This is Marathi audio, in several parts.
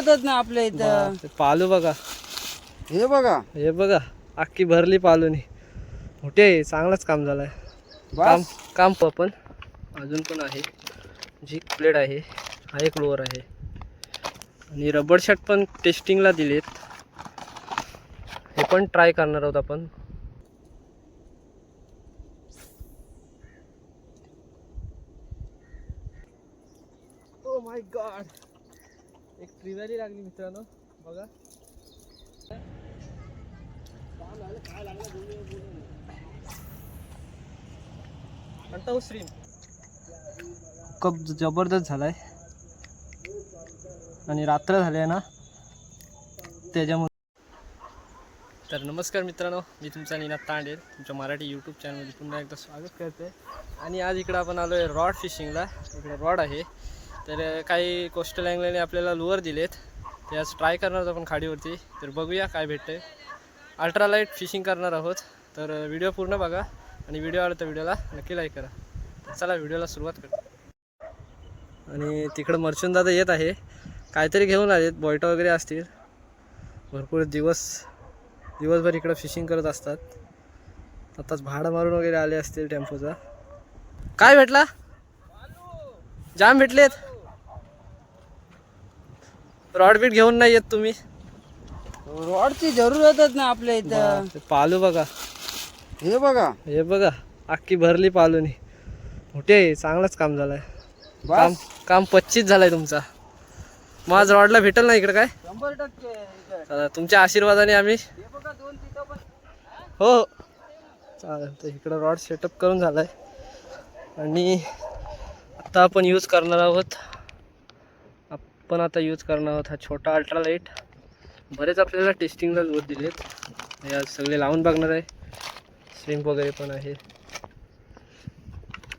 जरूरतच नाही आपल्या इथं. बापरे, पालू बघा. हे बघा. हे बघा अख्खी भरली पालूनी. मोठी आहे चांगलंच काम झालंय. काम बस. काम प- पण. अजून पण आहे. झिक प्लेट आहे हा एक लोअर आहे. आणि रबर शर्ट पण टेस्टिंगला दिलेत. हे पण ट्राय करणार आहोत आपण. ओ माय गॉड एक ट्रिव्हॅली लागली मित्रांनो बघा. श्रीम कप जबरदस्त झालाय. आणि रात्र झाली आहे ना त्याच्यामुळे. तर नमस्कार मित्रांनो मी तुमचा निनाद तांडेल. तुमच्या मराठी यूट्यूब चॅनलमध्ये पुन्हा एकदा स्वागत करते आणि आज इकडं आपण आलो आहे रॉड फिशिंगला. इकडे रॉड आहे. तर काही कोस्टल अँगलने आपल्याला लुअर दिलेत. ते आज ट्राय करणार आहोत आपण खाडीवरती. तर बघूया काय भेटतंय. अल्ट्रालाईट फिशिंग करणार आहोत. तर व्हिडिओ पूर्ण बघा. आणि व्हिडिओ आला तर व्हिडिओला नक्की लाईक करा. चला व्हिडिओला सुरुवात करा. आणि तिकडं मर्चून दादा येत आहे. काहीतरी घेऊन आलेत. बॉयटा वगैरे असतील. भरपूर दिवस दिवसभर इकडं फिशिंग करत असतात. आताच भाडं मारून वगैरे आले असतील टेम्पोचा. काय भेटला? जाम भेटलेत. रॉड बीट घेऊन नाही येत तुम्ही. रॉडची जरूरतच नाही आपल्या इथं. पालू बघा. हे बघा. हे बघा अख्खी भरली पालूनी. मोठी चांगलंच काम झालंय. काम बस. काम पच्चीस झालंय तुमचा. मग आज रॉडला भेटेल ना इकडे काय? शंभर टक्के इथं. चला तुमच्या आशीर्वादाने आम्ही हे बघा दोन तिथं पण. हो. हो. चालेल तर इकडं रॉड सेटअप करून झालाय. आणि आता आपण यूज करणार आहोत पण आता यूज करणार आहोत हा छोटा अल्ट्रालाईट बरेच आपल्याला टेस्टिंगला जोर दिलेत. हे आज सगळे लावून बघणार आहे. स्विंग वगैरे पण आहे.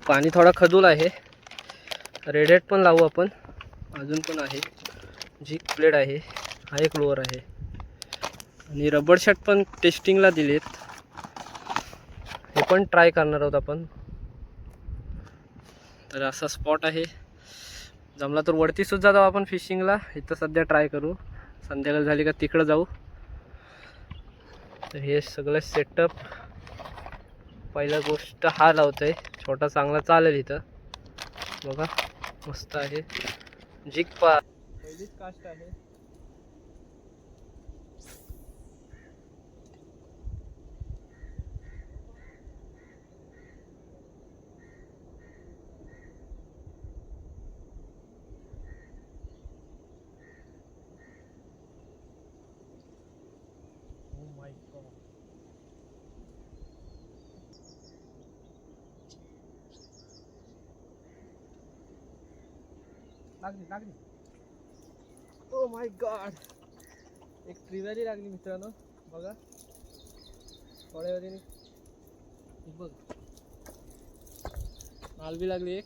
पाणी थोडा खदूल आहे. रेडेट पण लावू आपण. अजून पण आहे. झिक प्लेट आहे हा एक लोअर आहे. आणि रबर शर्ट पण टेस्टिंगला दिलेत. हे पण ट्राय करणार आहोत आपण. तर असा स्पॉट आहे. जमला तर वरती सुद्धा जाऊ आपण फिशिंगला इथं सध्या ट्राय करू. संध्याकाळ झाली का तिकडं जाऊ. तर हे सगळं सेटअप पहिला गोष्ट हा लावतोय. छोटा चांगला चालेल इथं. बघा मस्त आहे. जिक पा पहिलीच कास्ट आहे. लागली लागली. ओ माय गॉड एक ट्रिव्हॅली लागली मित्रांनो बघा. थोड्या वेळाने बघ. मालवी लागली एक.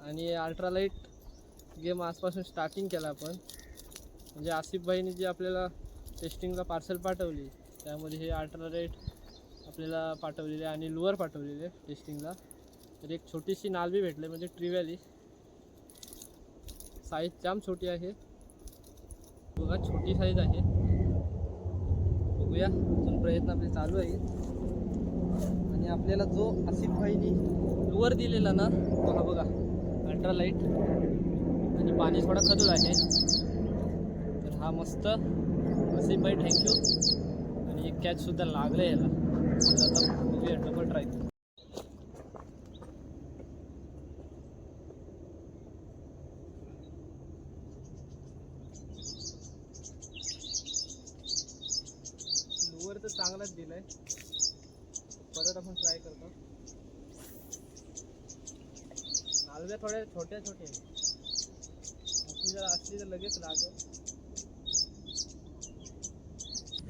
आणि अल्ट्रालाईट गेम आजपासून स्टार्टिंग केला आपण. म्हणजे आसिफ भाईने जी आपल्याला टेस्टिंगला पार्सल पाठवली त्यामध्ये हे अल्ट्रालाईट आपल्याला पाठवलेले आणि लुअर पाठवलेले टेस्टिंगला. तर एक छोटीशी नालबी भेटली म्हणजे ट्रिव्हॅली साईज जाम छोटी आहे. बघा छोटी साईज आहे. बघूया अजून प्रयत्न आपले चालू आहे आणि आपल्याला जो आसिफ भाईनी लुअर दिलेला ना तो हा बघा अल्ट्रालाईट आणि पाणी थोडा खदूल आहे. तर हा मस्त आसिफ भाई थँक्यू एक कॅच सुद्धा लागलं याला. आता बघूया डबल ट्राय करू लोअर तर चांगलाच दिलाय. परत आपण ट्राय करतो. नालव्या थोड्या छोट्या छोट्या असली जर असली तर लगेच लागेल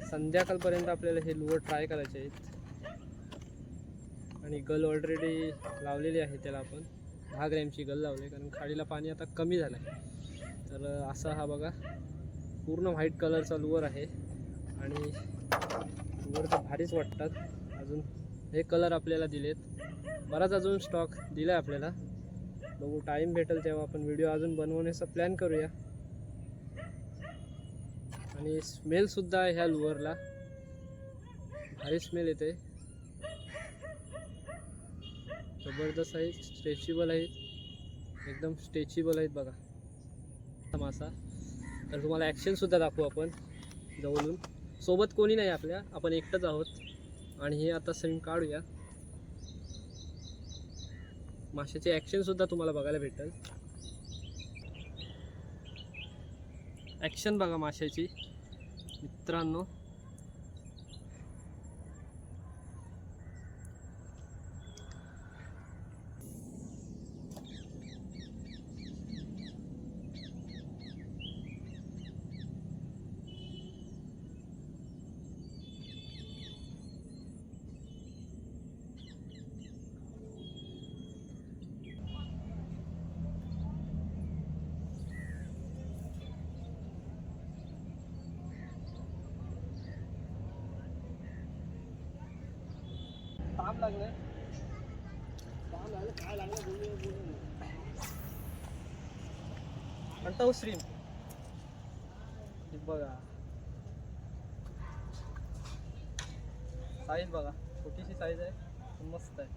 संध्याकाळपर्यंत आपल्याला हे लोअर ट्राय करायचे आहेत. आणि गल ऑलरेडी लावलेली आहे त्याला आपण. दहा ग्रॅमची गल लावली कारण खाडीला पाणी आता कमी झालं आहे तर असा हा बघा पूर्ण व्हाईट कलरचा लुअर आहे. आणि लुअर तर भारीच वाटतात. अजून हे कलर आपल्याला दिलेत. बराच अजून स्टॉक दिला आहे आपल्याला. बघू टाईम भेटेल तेव्हा आपण व्हिडिओ अजून बनवण्याचा प्लॅन करूया. आणि स्मेलसुद्धा आहे ह्या लुअरला भारी स्मेल येते. जबरदस्त आहे स्ट्रेचेबल आहेत एकदम स्ट्रेचेबल आहेत बघा. मासा. तर तुम्हाला ॲक्शनसुद्धा दाखवू आपण जवळून. सोबत कोणी नाही आपल्या आपण एकटंच आहोत. आणि हे आता सण काढूया. माशाचे ॲक्शनसुद्धा तुम्हाला बघायला भेटेल. ॲक्शन बघा माशाची. मित्रांनो काम लागलाय. काम लागलं काय लागलं बोलू बोलू कंटाऊ स्ट्रीम बघा. साईज बघा. छोटीशी साईज आहे मस्त आहे.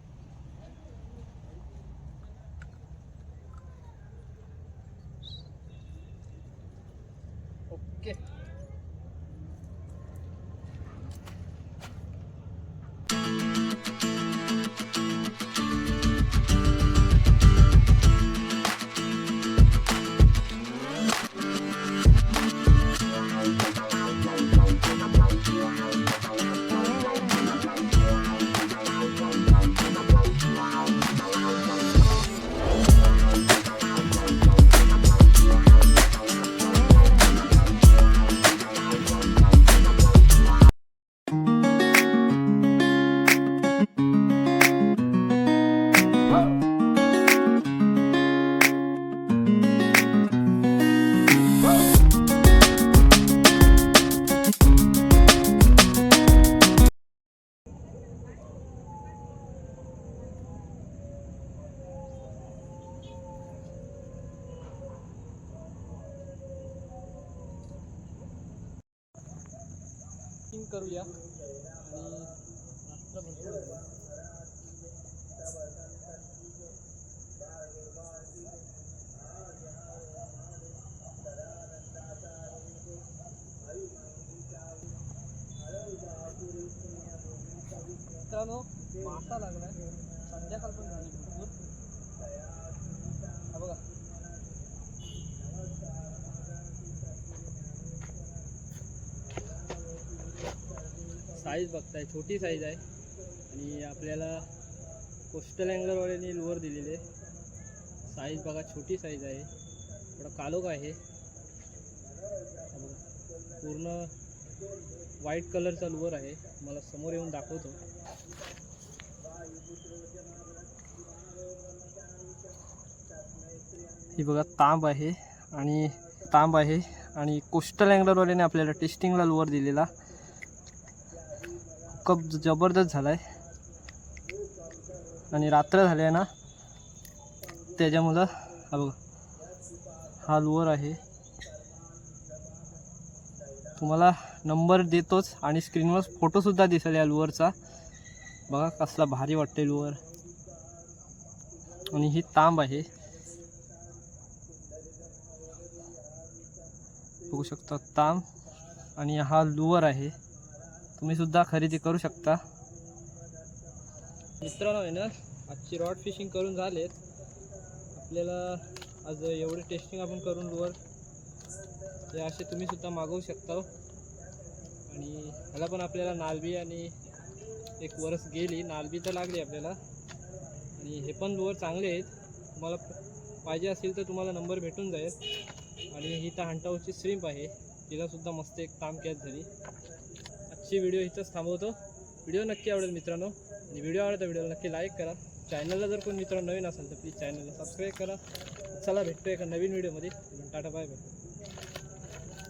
करूया आणि रात्र भरपूर आहे. मित्रांनो मासा लागला संध्याकाळ पण झाली भरपूर हा बघा साईज बघताय छोटी साईज आहे. आणि आपल्याला कोस्टल अँगलरवाल्याने लोअर दिलेले. साईज बघा छोटी साईज आहे. थोडा कालोख आहे? पूर्ण व्हाईट कलरचा लोअर आहे. मला समोर येऊन दाखवतो. ही बघा तांब आहे आणि तांब आहे आणि कोस्टल अँगलरवाल्याने आपल्याला टेस्टिंगला लोअर दिलेला. कप जबरदस्त झाला आहे आणि रात्र झाली आहे ना त्याच्यामुळं हा बघा हा लोअर आहे. तुम्हाला नंबर देतोच आणि स्क्रीनवर फोटोसुद्धा दिसेल या लोअरचा बघा कसला भारी वाटते लोअर आणि ही तांब आहे. बघू शकता तांब. आणि हा लुअर आहे. तुम्ही सुद्धा खरेदी करू शकता. मित्रांनो आहे ना आजची रॉड फिशिंग करून झालेत. आपल्याला आज एवढे टेस्टिंग आपण करून लुअर ते असे तुम्ही सुद्धा मागवू शकता हो. आणि ह्याला पण आपल्याला नालबी आणि एक वरस गेली. नालबी तर लागली आपल्याला. आणि हे पण लुअर चांगले आहेत. तुम्हाला पाहिजे असेल तर तुम्हाला नंबर भेटून जाईल. आणि ही तर हंटाऊची श्रीम्प आहे. तिलासुद्धा मस्त एक ताम कॅच झाली. आजची व्हिडिओ इथंच थांबवतो. व्हिडिओ नक्की आवडेल मित्रांनो. आणि व्हिडिओ आवडता व्हिडिओला नक्की लाईक करा. चॅनलला जर कोण मित्र नवीन असेल तर प्लीज चॅनलला सबस्क्राईब करा. चला भेटतो एका नवीन व्हिडिओमध्ये टाटा बाय बाय